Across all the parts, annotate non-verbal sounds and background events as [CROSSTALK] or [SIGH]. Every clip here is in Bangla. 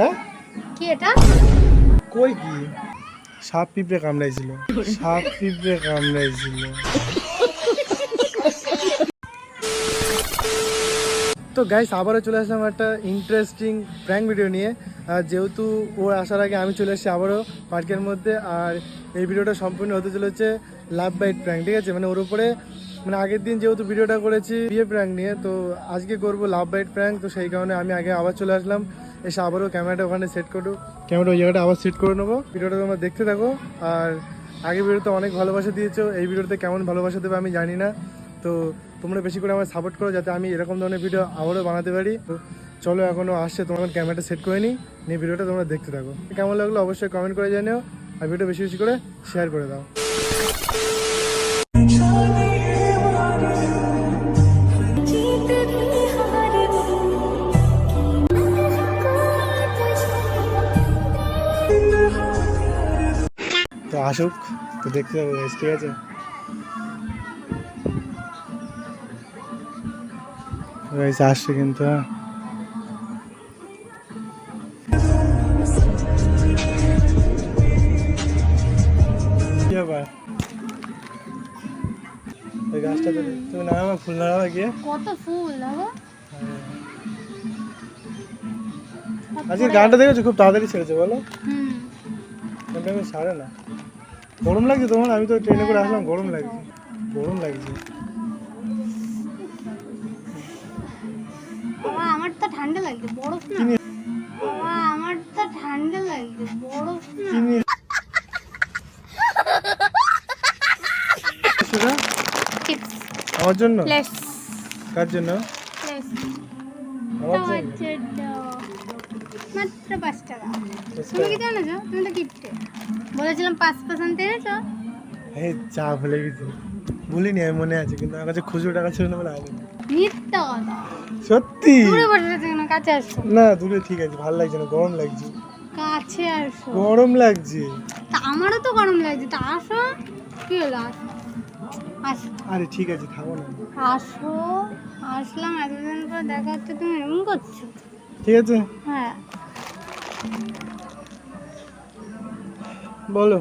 হ্যাঁ? কি এটা? কই কি? সাপ পিঁপড়ে কামড়াইছিল। সাপ পিঁপড়ে কামড়াইছিল। তো গাইস আবারও চলে আসলাম একটা ইন্টারেস্টিং প্র্যাঙ্ক ভিডিও নিয়ে। যেহেতু ও আসার আগে আমি চলে এসেছি আবারও পার্কের মধ্যে আর এই ভিডিওটা সম্পূর্ণ হতে চলেছে লাভ বাইট প্র্যাঙ্ক ঠিক আছে? মানে ওর উপরে মানে আগের দিন যেহেতু ভিডিওটা করেছি বিয়ে প্র্যাঙ্ক নিয়ে তো আজকে করব লাভ বাইট প্র্যাঙ্ক তো সেই কারণে আমি আগে আবার চলে আসলাম। এসে আবারও ক্যামেরাটা ওখানে সেট করব ক্যামেরা ওই জায়গাটা আবার সেট করে নেব। ভিডিওটা তোমরা দেখতে থাকো। আর আগে ভিডিওতে অনেক ভালোবাসা দিয়েছ এই ভিডিওতে কেমন ভালোবাসা দেবে আমি জানি না। তো তোমরা বেশি করে আমার সাপোর্ট করো যাতে আমি এরকম ধরনের ভিডিও আবারও বানাতে পারি। তো চলো এখনও আসছে তোমার ক্যামেরাটা সেট করে নিই। নিয়ে ভিডিওটা তোমরা দেখতে থাকো। কেমন লাগল অবশ্যই কমেন্ট করে জানিও। আর ভিডিও বেশি বেশি করে শেয়ার করে দাও। আসুক তো দেখতে guys, ঠিক আছে? আসছে কিন্তু হ্যাঁ। ওই গাছটা তুমি নামাবে ফুল নামাবে গিয়ে? কত ফুল দেখো আজকে গানটা দেখেছ? খুব তাড়াতাড়ি ছেড়েছে বলো। হুম। আমি সারে না। গরম লাগছে তোমার? আমি তো ট্রেনে করে আসলাম গরম লাগছে। গরম লাগছে। আমার তো ঠান্ডা লাগছে বরফ না? আমার তো ঠান্ডা লাগছে বরফ না? আমার জন্য? কার জন্য? মাত্র পাঁচ টাকা। তুমি কি? জানেছো তুমি তো গিফটে বলেছিলাম পাঁচ পার্সেন্ট এনেছো এই চা ভুলে গেছি। ভুলিনি আমি মনে আছে কিন্তু আমার কাছে খুচরো টাকা ছিল না বলে আনিনি মিথ্যা কথা। সত্যি? দূরে বসে আছে কেন? কাছে আসো। না দূরে ঠিক আছে ভালো লাগছে না গরম লাগছে। কাছে আসো। গরম লাগছে। তা আমারও তো গরম লাগছে তা আসো। কি হলো? আসো। আরে ঠিক আছে থামো না। আসো আসলাম এতদিন পর দেখা হচ্ছে তুমি এমন করছ। ঠিক আছে। হ্যাঁ। বলো।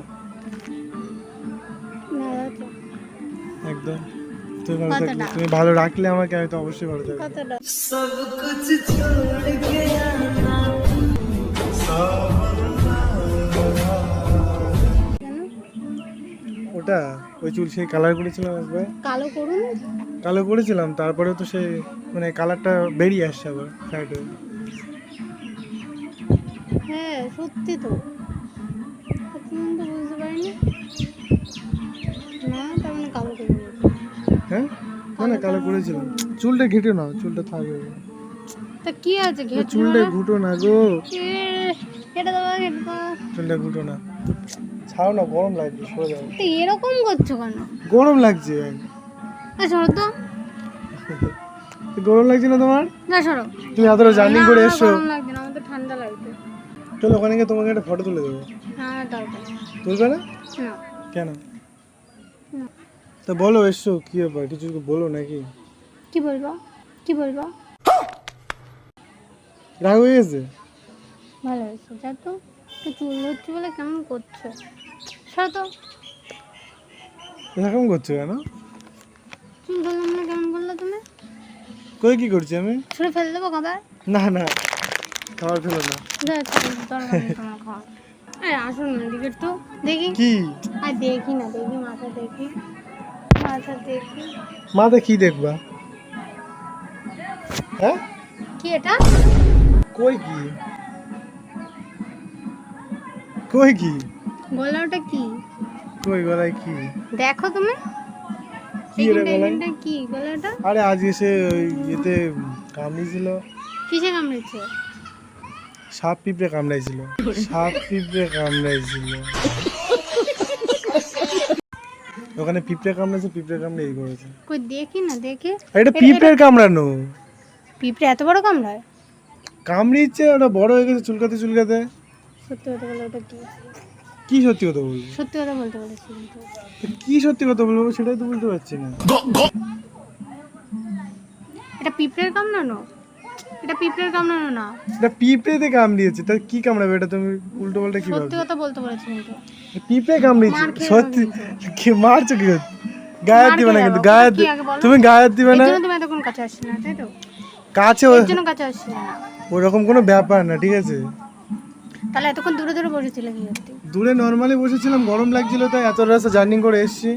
একদম। তুমি ভালো থাকলে তুমি ভালো রাখলে আমাকে আমি তো অবশ্যই ভালো থাকব। ওটা ওই চুল সেই কালার করেছিলাম একবার। কালো করুন। কালো করেছিলাম তারপরে তো সেই মানে কালারটা বেরিয়ে আসছে আবার হয়ে হ্যাঁ সত্যি তো। তুমি তো বুঝতে পারিনি। না তার মানে কালো হ্যাঁ? না না কালো করেছিলাম। চুলটা ঘেটে নাও চুলটা থাকবে। তা কি আছে চুলটা ঘুটো না গো। চুলটা ঘুটো না। ছাড়ো না গরম লাগছে সরে যাও। তো এরকম করছ কেন? গরম লাগছে। এ সরো তো। [LAUGHS] গরম লাগছে না তোমার? না সরো। তুমি এতটা জার্নি করে এসছো। গরম লাগছে না আমার তো ঠান্ডা লাগছে। চলো ওখানে গিয়ে তোমাকে একটা ফটো তুলে দেবো। তুলবে না? না। কেন? তা বলো এসছো কি ব্যাপার? কিছু বলো নাকি? কি বলব? কি বলব? রাগ হয়ে গেছে? ভালো হয়েছে। যা তো চুল ধরছি বলে কেমন করছ? সরো তো। এরকম করছ কেন? চুল ধরলাম না কেমন করল তুমি? কই কি করছি আমি? ছুঁড়ে ফেলে দেবো খাবার না না। খাবার ফেলো না। আরে আসুন না এদিকে তো। দেখি। কি? আর দেখি না দেখি মাথা দেখি। মাথা দেখি। মাথা কি দেখবা? হ্যাঁ? কি এটা? কই কি? কই কি? গলাটা কি? কই গলায় কি? দেখো তুমি। কি গলাটা। আরে আজ এসে ওই ইয়েতে কামড়িয়েছিল কিসে কামড়েছে? সাপ পিঁপড়ে কামড়াইছিল। সাপ পিঁপড়ে কামড়াইছিল। ওখানে পিঁপড়ে কামড়াইছে পিঁপড়ে কামড়ে এই করেছে। কই দেখি না দেখি। এটা পিঁপড়ের কামড়ানো। পিঁপড়ে এত বড় কামড়ায়? কামড়িয়েছে ওটা বড় হয়ে গেছে চুলকাতে চুলকাতে। সত্যি কথা বলে ওটা কি? কি সত্যি কথা বলব? সত্যি কথা বলতে বলেছি কি সত্যি কথা বলব সেটাই তো বলতে পারছি না। এটা পিঁপড়ের কামড়ানো? এটা পিঁপড়ের কামড়ানো না। এটা পিঁপড়েতে কামড়িয়েছে তা কি কামড়াবে এটা তুমি উল্টো পাল্টা কি সত্যি কথা বলতে বলেছি কিন্তু। পিঁপড়ে কামড়িয়েছে সত্যি? কি মারছো কি? গায়ে দিবে না কিন্তু গায়ে তুমি গায়ে দিবে না? তুমি এতক্ষণ কাছে আসছি না তাই তো? কাছে এর জন্য কাছে আসছি না। ওরকম কোনো ব্যাপার না ঠিক আছে? তাহলে এতক্ষণ দূরে দূরে বসেছিলে কি করতে দূরে নর্মালি বসেছিলাম গরম লাগছিল তাই এত রাস্তা জার্নি করে এসেছি।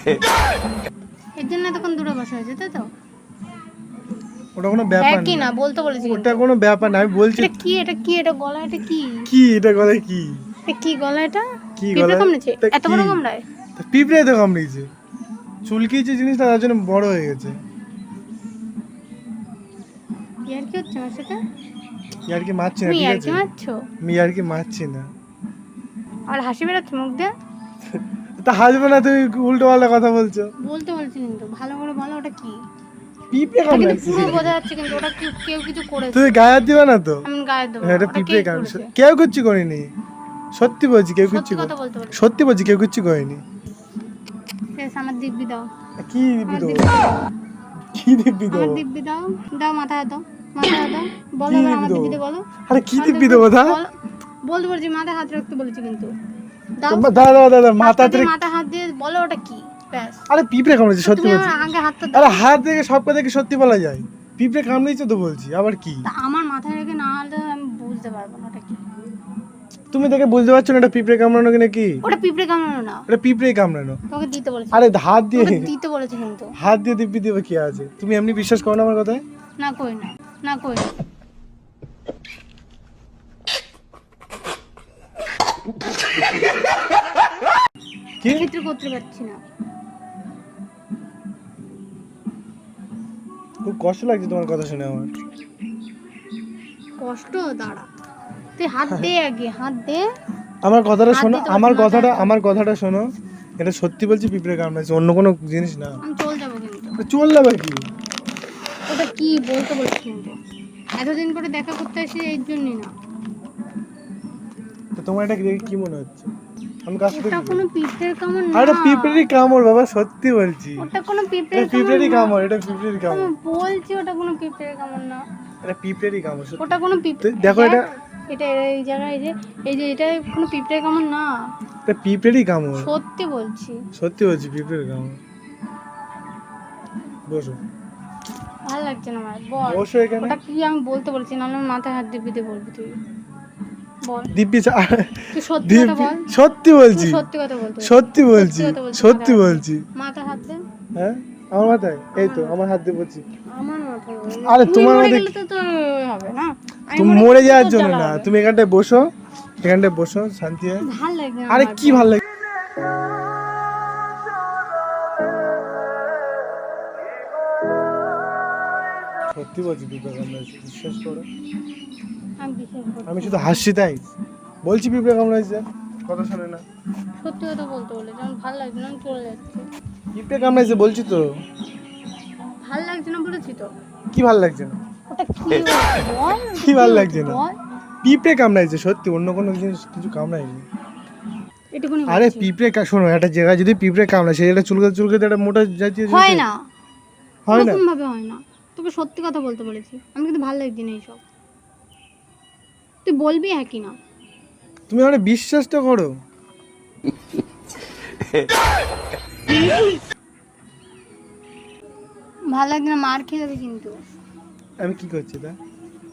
[LAUGHS] এর জন্য এতক্ষণ দূরে বসা হয়েছে তাই তো? ওটা কোনো ব্যাপার একই না। না বলতে বলেছি। ওটা কোনো ব্যাপার না আমি বলছি এটা কি এটা কি এটা গলা এটা কি? কি এটা কথা কি? এটা কি গলা এটা? কি গলা? কামড়েছে? এত বড় কি? কামড়ায়? তা পিঁপড়ে জিনিসটা তার জন্য বড় হয়ে গেছে। ইয়ার কি হচ্ছে আমার সাথে? ইয়ার কি মারছি না ইয়ার কি মারছো? ইয়ার কি মারছি না। আর হাসি বেরোচ্ছে মুখ দিয়ে? [LAUGHS] তা হাসবে না তুমি উল্টো পাল্টা কথা বলছো। বলতে বলছি কিন্তু ভালো করে বলো ওটা কি? পিঁপড়ে কামড়াচ্ছে পুরো বোঝা যাচ্ছে কিন্তু ওটা কি- কেউ কিছু করেছে। গায়ে হাত দিবে না তো? আমি গায়ে দেবো এটা পিঁপড়ে? কেউ কিচ্ছু করেনি। সত্যি বলছি কেউ কিচ্ছু সত্যি বলছি কেউ কিচ্ছু করেনি। বেশ, আমার দিব্যি দাও। কি দিবি দিব্যি দাও। কি তো আমার দিব্যি দাও। দাও মাথা দাও। মাথা দাও। বলো আমার দিব্যি? বলো। আরে কি দিব্যি কথা বলো। বলতে বলছি মাথায় হাত রাখতে বলেছি কিন্তু। দাদা দাদা দাদা মাথা হাত দিয়ে বলো ওটা কি? আরে পিঁপড়ে কামড়েছে সত্যি বলছি। আরে হাত থেকে সব কথা কি সত্যি বলা যায়। পিঁপড়ে কামড়েছে তো বলছি আবার কি? আমার মাথায় রেখে না হলে আমি বুঝতে পারব না ওটা কি। তুমি দেখে বুঝতে পারছ না এটা পিঁপড়ে কামড়ানো কিনা কি ওটা পিঁপড়ে কামড়ানো না। এটা পিঁপড়ে কামড়ানো। তোকে দিতে বলেছি। আরে হাত দিয়ে দিতে বলেছি কিন্তু। হাত দিয়ে দিব্যি দিবে কি আছে? তুমি এমনি বিশ্বাস করো না আমার কথায়? না কই না। না কই না। কি? ক্ষেত্রে করতে পারছি না। খুব কষ্ট লাগছে তোমার কথা শুনে আমার। কষ্ট? দাঁড়া। তুই হাত দে আগে হাত দে। আমার কথাটা শোনো আমার কথাটা। আমার কথাটা শোনো। এটা সত্যি বলছি পিঁপড়ে কামড়াচ্ছে অন্য কোনো জিনিস না। আমি চল যাব কিন্তু। চল যাবে কি? ওটা কি বলতে বলছি কিন্তু। এতদিন পরে দেখা করতে আসি এই জন্যই না। তো তোমার এটা দেখে কি মনে হচ্ছে? আমি কাজ করি কোনো পিঁপড়ের কামড় না। আরে পিঁপড়েরই কামড় বাবা সত্যি বলছি। ওটা কোনো এটা পিঁপড়ের পিঁপড়েরই কামড় না। এটা পিঁপড়েরই কামড়। আমি বলছি ওটা কোনো পিঁপড়ের কামড় না। এটা পিঁপড়েরই কামড় সত্যি। ওটা কোনো পিঁপড়ে দেখো এটা- এটা এই জায়গায় এই যে এই যে এটা কোনো পিঁপড়ের কামড় না। এটা পিঁপড়েরই কামড়। সত্যি বলছি। সত্যি বলছি পিঁপড়ের কামড়। বসো। ভালো লাগছে না আমার বল। বসো এখানে। ওটা কি আমি বলতে বলছি? নাহলে আমার মাথায় হাত দিয়ে বলবি তুই। দিব্যি সত্যি দিব্যি সত্যি বলছি। সত্যি বলছি। সত্যি বলছি। মাথা হাত দে। হ্যাঁ? আমার মাথায়? এই তো আমার হাত দিয়ে বলছি। আরে তোমার মরে মাথায়- তুমি যাওয়ার জন্য না। তুমি এখানটায় বসো। এখানটায় বসো শান্তি হয়। আরে কি ভালো লাগে? সত্যি বলছি বিশ্বাস করো। আমি শুধু হাসছি তাই। বলছি পিঁপড়ে কামড়াইছে কথা শোনে না। সত্যি কথা বলতে বলে যেমন ভালো লাগছে না চলে যাচ্ছি। পিঁপড়ে কামড়াইছে বলছি তো। ভালো লাগছে না বলেছি তো। কি ভালো লাগছে না? ওটা কি [LAUGHS] কি ভালো লাগছে না? পিঁপড়ে কামড়াইছে সত্যি অন্য কোনো জিনিস কিছু কামড়ায়নি এটুকুনি আরে পিঁপড়ে কা- শোনো একটা জায়গায় যদি পিঁপড়ে কামড়ায় সেটা চুলকাতে চুলকাতে একটা মোটা জাতীয় হয় না। হয় না? ভাবে হয় না। তোকে সত্যি কথা বলতে বলেছি। আমি কিন্তু ভালো লাগছে না এইসব। তুই বলবি হ্যাঁ কি না তুমি আমার বিশ্বাসটা করো। ভালো লাগছে না মার খেয়ে যাবে কিন্তু। আমি কি করছি তা?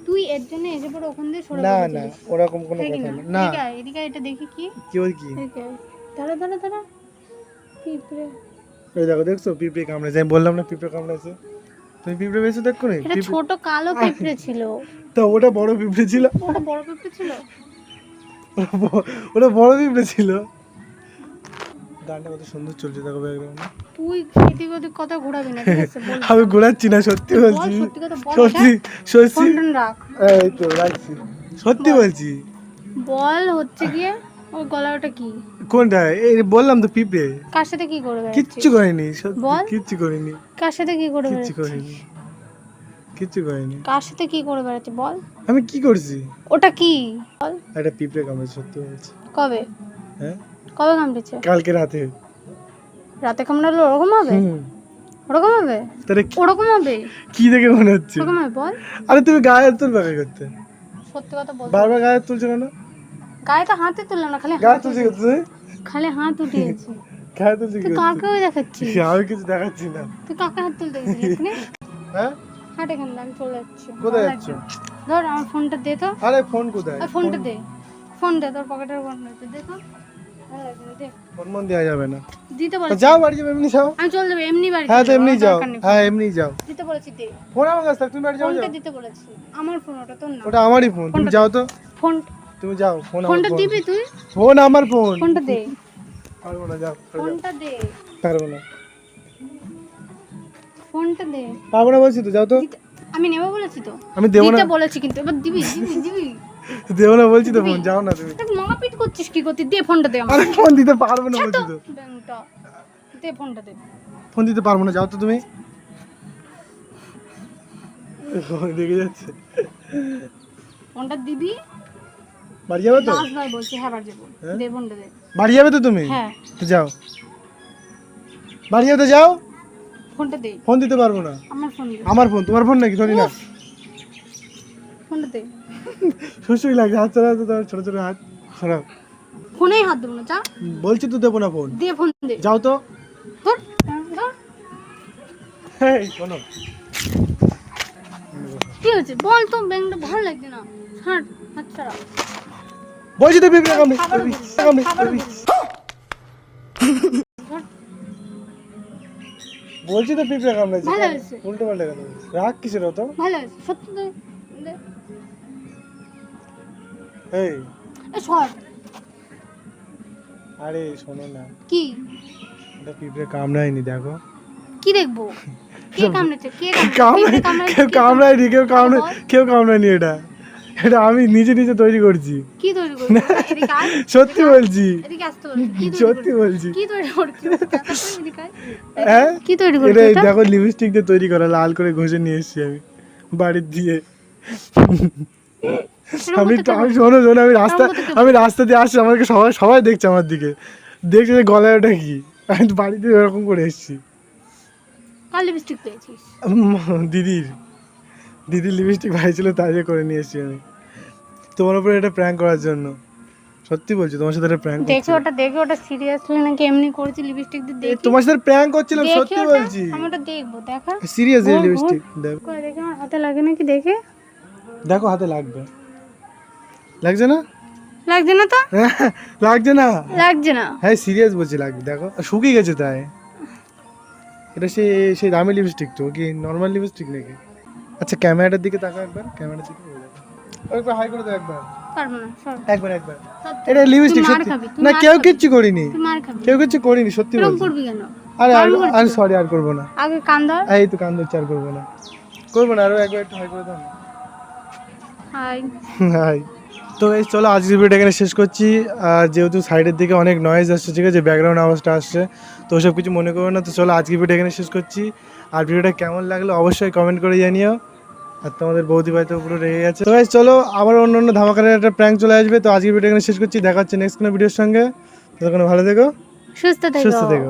তুই এর জন্য এসে পরে ওখান দিয়ে সরে না না ওরকম কোনো কথা না। না। এদিকে আয়, এদিকে আয়, এটা দেখি কি। কি ওই কি? এদিকে আয়। দাঁড়া দাঁড়া দাঁড়া। পিঁপড়ে। ওই দেখো দেখছ? পিঁপড়ে কামড়েছে আমি বললাম না পিঁপড়ে কামড়াইছে তুমি পিঁপড়ে বেশি দেখো নি এটা ছোট কালো পিঁপড়ে ছিল। তো ওটা বড় পিঁপড়ে ছিল? ওটা বড় পিঁপড়ে ছিল? ওটা বড় পিঁপড়ে ছিল? গানটা কত সুন্দর চলছে দেখো ব্যাকগ্রাউন্ডে তুই এদিক ওদিক কথা ঘোরাবি না ঠিক আছে আমি ঘোরাচ্ছি না সত্যি বলছি। সত্যি কথা বল সত্যি সত্যি। রাখ। এই তো রাখছি। সত্যি বলছি। বল হচ্ছে গিয়ে। ওই গলাটা কি? কোনটা? এই বললাম তো পিঁপড়ে। কার সাথে কি করে বেড়াচ্ছিস? কিচ্ছু করিনি বল। কিচ্ছু করিনি। কার সাথে কি করে কিচ্ছু করিনি। কিচ্ছু করিনি। কার সাথে কি করে বেড়াচ্ছিস? বল। আমি কি করছি? ওটা কি? বল। একটা পিঁপড়ে কামড়ে সত্যি বলছি। কবে? হ্যাঁ? কবে কামড়েছে? কালকে রাতে। রাতে কামড়ালো ওরকম হবে? ওরকম হবে? তাহলে ওরকম হবে? কি দেখে মনে হচ্ছে? ওরকম হবে? বল। আরে তুমি গায়ে তুলবে কি করতে। সত্যি কথা বল। বারবার গায়ে তুলছো কেন? গায়ে তো হাতে তুললাম না খালি গায়ে তুলছি? খালি হাত উঠিয়েছি গায়ে তুলছি তুই কাকে ওই দেখাচ্ছিস আমি কিছু দেখাচ্ছি না তুই কাকে হাত তুলতে এখানে হ্যাঁ হাট এখান আমি চলে যাচ্ছি কোথায় যাচ্ছ? ধর আমার ফোনটা দে তো আরে ফোন কোথায় আর ফোনটা দে ফোন দে তোর পকেটের ফোন দে তো না, দে। ফোন মন দেওয়া যাবে না দিতে তা যাও বাড়ি যাও এমনি যাও আমি চলে যাব এমনি বাড়ি হ্যাঁ তো এমনি যাও হ্যাঁ এমনি যাও দিতে বলেছি দে ফোন আমার কাছে তুমি বাড়ি যাও ফোনটা দিতে বলেছি আমার ফোন ওটা তোর না ওটা আমারই ফোন তুমি যাও তো ফোন তুমি যাও ফোন ফোনটা দিবি তুই? ফোন আমার ফোন ফোনটা দে। পারব না যাও। ফোনটা দে। পারব না। ফোনটা দে। পারব না বলছি তো যাও তো। আমি নেব বলেছি তো। আমি দেবো না। বলেছি কিন্তু এবার দিবি দিবি দিবি। দেবো না বলছি তো ফোন যাও না তুমি। মারপিট করছিস কি করতে? দে ফোনটা দে আমার ফোন দিতে পারব না বলছি তো। দে ফোনটা দে। ফোন দিতে পারব না যাও তো তুমি। দেখে যাচ্ছে ফোনটা দিবি। বাড়ি যাবে তো? বলছি হ্যাঁ যাব। ফোনটা বাড়ি যাবে তো তুমি? হ্যাঁ। তো যাও। বাড়ি যাবে তো যাও? ফোনটা ফোন দিতে পারব না। আমার ফোন আমার ফোন তোমার ফোন নাকি? ধরি না। ফোনটা লাগে হাত তো তোমার ছোট ছোট হাত। সরাও ফোনেই হাত দেবো না যা। বলছি তো দেবো না ফোন। দে ফোন দে। যাও তো। ধর ধর এই শোনো। কি হয়েছে? বল তো ব্যাংকটা ভালো লাগছে না। ছাড় হাত ছাড়া। বলছি তো খাবার পিঁপড়ে পিঁপড়ে। বলছি তো পিঁপড়ে কামড়েছে উল্টো পাল্টে গেল রাগ কিসের হতো ভালো সত্যি তো। এই। সর। আরে শোনো না। কি? এটা পিঁপড়ে কামড়ায়নি দেখো। কি দেখব? কে কামড়েছে কে কামড়ায় কেউ কামড়ায়নি কেউ কামড়ে কেউ কামড়ায়নি এটা। এটা আমি নিজে নিজে তৈরি করছি। কি তৈরি করছিস? এদিকে [LAUGHS] সত্যি বলছি। সত্যি বলছি। কি তৈরি আয়। [LAUGHS] হ্যাঁ? কি তৈরি এটা করছিস এটা দেখো লিপস্টিক দিয়ে তৈরি করা লাল করে ঘষে নিয়ে এসেছি আমি বাড়ির দিয়ে। আমি আমি শোনো শোনো আমি রাস্তা আমি রাস্তা দিয়ে আসছি আমাকে সবাই সবাই দেখছে আমার দিকে। দেখছে যে গলায় ওটা কি? আমি বাড়িতে এরকম করে এসেছি। কাল লিপস্টিক পেয়েছিস? দিদির। দিদির লিপস্টিক ভাই ছিল তাই করে নিয়ে এসেছি আমি। তোমার উপরে এটা প্র্যাঙ্ক করার জন্য। সত্যি বলছি তোমার সাথে এটা প্র্যাঙ্ক দেখে ওটা দেখে ওটা সিরিয়াসলি নাকি এমনি করেছি লিপস্টিক দিয়ে? দেখি। তোমার সাথে প্র্যাঙ্ক করছিলাম সত্যি বলছি। আমি ওটা দেখব দেখা। সিরিয়াস ঘুর, ঘুর। লিপস্টিক দেখো। দেখে আমার হাতে লাগে নাকি দেখে। দেখো হাতে লাগবে। লাগছে না? লাগছে না তো? লাগছে না। লাগছে না। হ্যাঁ সিরিয়াস বলছি লাগবে দেখো। শুকিয়ে গেছে তাই। এটা সেই সেই দামি লিপস্টিক তো কি নর্মাল লিপস্টিক নাকি? আচ্ছা ক্যামেরাটার দিকে তাকাও একবার। ক্যামেরার দিকে ওই দেখো। একবার হাই করে দাও একবার। পারব না সর। একবার একবার। এটা লিপস্টিক সত্যি। না কেউ কিচ্ছু করিনি। কেউ কিচ্ছু করিনি সত্যি বলছি। করবি কেন? আরে সরি আর করব না। আগে কান ধর। এই তো কান ধরছি আর করব না। করব না আরও একবার একটু হাই করে দাও। হাই [LAUGHS] তো এই চলো আজকের ভিডিওটা এখানে শেষ করছি। আর যেহেতু সাইডের দিকে অনেক নয়েজ আসছে ঠিক আছে? ব্যাকগ্রাউন্ড আওয়াজটা আসছে। তো ওসব কিছু মনে করো না। তো চলো আজকের ভিডিও এখানে শেষ করছি। আর ভিডিওটা কেমন লাগল অবশ্যই কমেন্ট করে জানিও। আর তোমাদের বৌদি ভাই তো পুরো রেগে গেছে। তো guys, চলো আবার অন্য অন্য ধামাকার একটা প্র্যাঙ্ক চলে আসবে। তো আজকের ভিডিও এখানে শেষ করছি। দেখা হচ্ছে নেক্সট কোনো ভিডিওর সঙ্গে। ততক্ষণ ভালো থেকো। সুস্থ থেকো। সুস্থ থেকো।